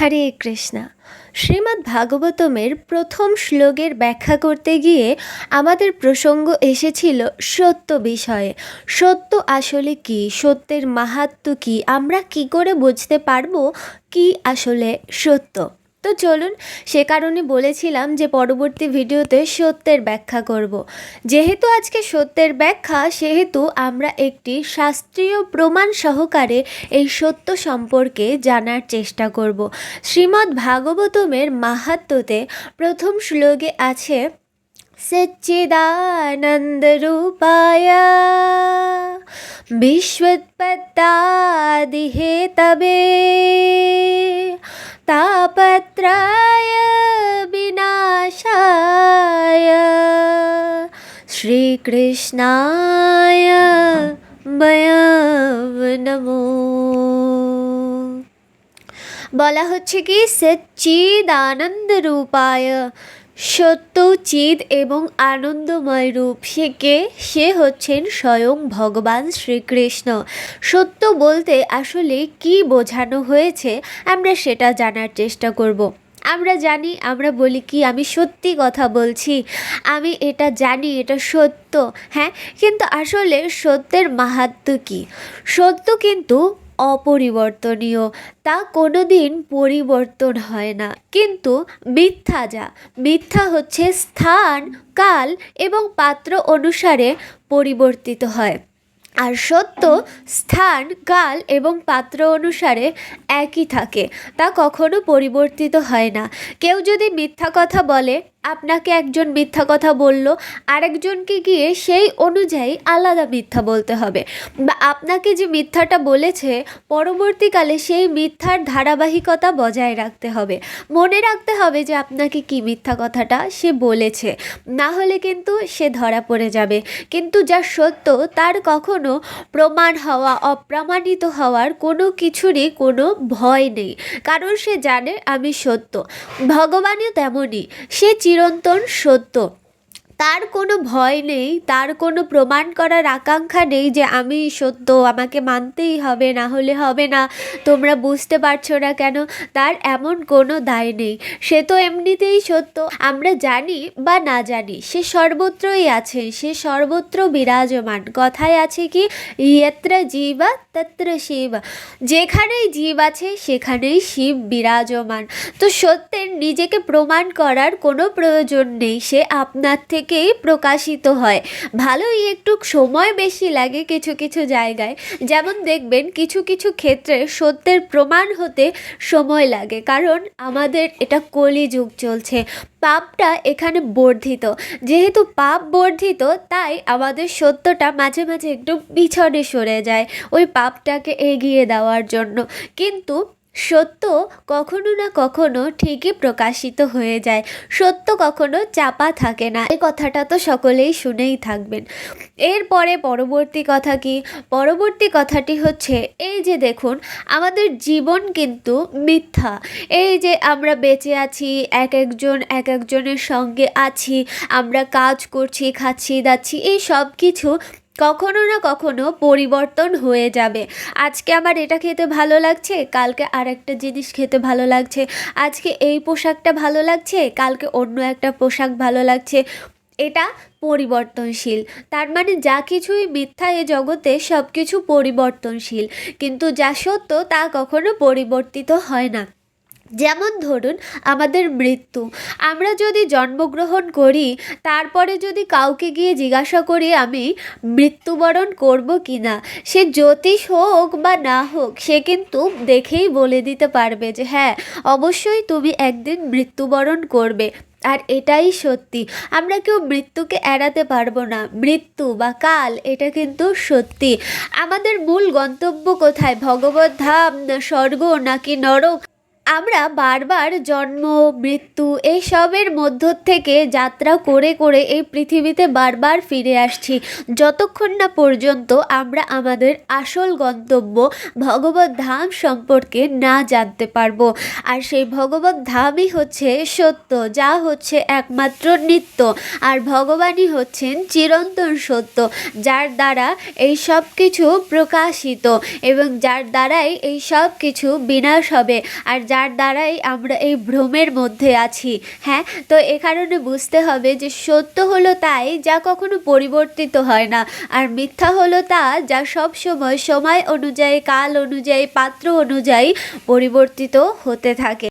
হরে কৃষ্ণা। শ্রীমদ্ ভাগবতমের প্রথম শ্লোকের ব্যাখ্যা করতে গিয়ে আমাদের প্রসঙ্গ এসেছিল সত্য বিষয়ে। সত্য আসলে কি? সত্যের মাহাত্ম কি? আমরা কি করে বুঝতে পারব কি আসলে সত্য? তো চলুন সে কারণে বলেছিলাম যে পরবর্তী ভিডিওতে সত্যের ব্যাখ্যা করব। যেহেতু আজকে সত্যের ব্যাখ্যা, সেহেতু আমরা একটি শাস্ত্রীয় প্রমাণ সহকারে এই সত্য সম্পর্কে জানার চেষ্টা করব শ্রীমদ্ ভাগবতমের মাহাত্মতে প্রথম শ্লোকে আছে সচ্চিদানন্দরূপায় বিশ্বৎপত্তাদিহেতবে तापत्राय विनाशाय শ্রীকৃষ্ণায় বয়ব নমো বলা হচ্ছে কি সচ্চিদ আনন্দ রূপায় সত্য চিদ এবং আনন্দময় রূপ। সে কে? সে হচ্ছেন স্বয়ং ভগবান শ্রীকৃষ্ণ। সত্য বলতে আসলে কি বোঝানো হয়েছে, আমরা সেটা জানার চেষ্টা করব। আমরা জানি, আমরা বলি কি, আমি সত্যি কথা বলছি। আমি এটা জানি, এটা সত্য হ্যাঁ? কিন্তু আসলে সত্যের মাহাত্ম কী? সত্য কিন্তু অপরিবর্তনীয়। তা কোনো দিন পরিবর্তন হয় না। কিন্তু মিথ্যা যা, মিথ্যা হচ্ছে স্থান, কাল এবং পাত্র অনুসারে পরিবর্তিত হয়। আর সত্য, স্থান, কাল এবং পাত্র অনুসারে একই থাকে, তা কখনো পরিবর্তিত হয় না। কেউ যদি মিথ্যা কথা বলে, আপনাকে একজন মিথ্যা কথা বলল, আরেকজনকে গিয়ে সেই অনুযায়ী আলাদা মিথ্যা বলতে হবে। বা আপনাকে যে মিথ্যাটা বলেছে, পরবর্তীকালে সেই মিথ্যার ধারাবাহিকতা বজায় রাখতে হবে। মনে রাখতে হবে যে আপনাকে কি মিথ্যা কথাটা সে বলেছে। না হলে কিন্তু সে ধরা পড়ে যাবে। কিন্তু যা সত্য, তার কখনো প্রমাণ হওয়া, অপ্রমাণিত হওয়ার কোনো কিছুরই কোনো ভয় নেই। কারণ সে জানে আমি সত্য। ভগবানও তেমনই। সে চিরন্তন সত্য। তার কোনো ভয় নেই, তার কোনো প্রমাণ করার আকাঙ্ক্ষা নেই যে আমি সত্য, আমাকে মানতেই হবে, না হলে হবে না, তোমরা বুঝতে পারছ না কেন, তার এমন কোনো দায় নেই। সে তো এমনিতেই সত্য, আমরা জানি বা না জানি, সে সর্বত্রই আছে, সে সর্বত্র বিরাজমান। কথায় আছে কি, ইয়ত্র জীবা তত্র শিব, যেখানেই জীব আছে, সেখানেই শিব বিরাজমান। তো সত্যের নিজেকে প্রমাণ করার কোনো প্রয়োজন নেই, সে আপনার থেকেই প্রকাশিত হয়। ভালোই একটু সময় বেশি লাগে কিছু কিছু জায়গায়। যেমন দেখবেন কিছু কিছু ক্ষেত্রে সত্যের প্রমাণ হতে সময় লাগে। কারণ আমাদের এটা কলিযুগ চলছে। পাপটা এখানে বর্ধিত। যেহেতু পাপ বর্ধিত, তাই আমাদের সত্যটা মাঝে মাঝে একটু পিছনে সরে যায়। ওই পাপটাকে এগিয়ে দেওয়ার জন্য। কিন্তু সত্য কখনো না কখনো ঠিকই প্রকাশিত হয়ে যায়। সত্য কখনো চাপা থাকে না। এই কথাটা তো সকলেই শুনেই থাকবেন। এরপরে পরবর্তী কথা কি? পরবর্তী কথাটি হচ্ছে, এই যে দেখুন, আমাদের জীবন কিন্তু মিথ্যা। এই যে আমরা বেঁচে আছি, এক একজন এক একজনের সঙ্গে আছি, আমরা কাজ করছি, খাচ্ছি, দাচ্ছি, এই সব কিছু কখনো না কখনো পরিবর্তন হয়ে যাবে। আজকে আমার এটা খেতে ভালো লাগছে, কালকে আর একটা জিনিস খেতে ভালো লাগছে। আজকে এই পোশাকটা ভালো লাগছে, কালকে অন্য একটা পোশাক ভালো লাগছে। এটা পরিবর্তনশীল। তার মানে যা কিছুই মিথ্যা এ জগতে সব কিছু পরিবর্তনশীল। কিন্তু যা সত্য তা কখনো পরিবর্তিত হয় না। যেমন ধরুন আমাদের মৃত্যু। আমরা যদি জন্মগ্রহণ করি, তারপরে যদি কাউকে গিয়ে জিজ্ঞাসা করি আমি মৃত্যুবরণ করব কি না সে জ্যোতিষ হোক বা না হোক, সে কিন্তু দেখেই বলে দিতে পারবে যে হ্যাঁ অবশ্যই তুমি একদিন মৃত্যুবরণ করবে। আর এটাই সত্যি। আমরা কেউ মৃত্যুকে এড়াতে পারব না। মৃত্যু বা কাল, এটা কিন্তু সত্যি। আমাদের মূল গন্তব্য কোথায়? ভগবত ধাম না স্বর্গ নাকি নরক? আমরা বারবার জন্ম, মৃত্যু এইসবের মধ্য থেকে যাত্রা করে করে এই পৃথিবীতে বারবার ফিরে আসছি। যতক্ষণ না পর্যন্ত আমরা আমাদের আসল গন্তব্য ভগবত ধাম সম্পর্কে না জানতে পারব। আর সেই ভগবত ধামই হচ্ছে সত্য, যা হচ্ছে একমাত্র নিত্য, আর ভগবানই হচ্ছেন চিরন্তন সত্য, যার দ্বারা এই সব কিছু প্রকাশিত, এবং যার দ্বারাই এই সব কিছু বিনাশ হবে, আর যার যার দ্বারাই আমরা এই ভ্রমের মধ্যে আছি। হ্যাঁ তো এ কারণে বুঝতে হবে যে সত্য হলো তাই যা কখনো পরিবর্তিত হয় না, আর মিথ্যা হলো তা যা সব সময় সময় অনুযায়ী, কাল অনুযায়ী, পাত্র অনুযায়ী পরিবর্তিত হতে থাকে।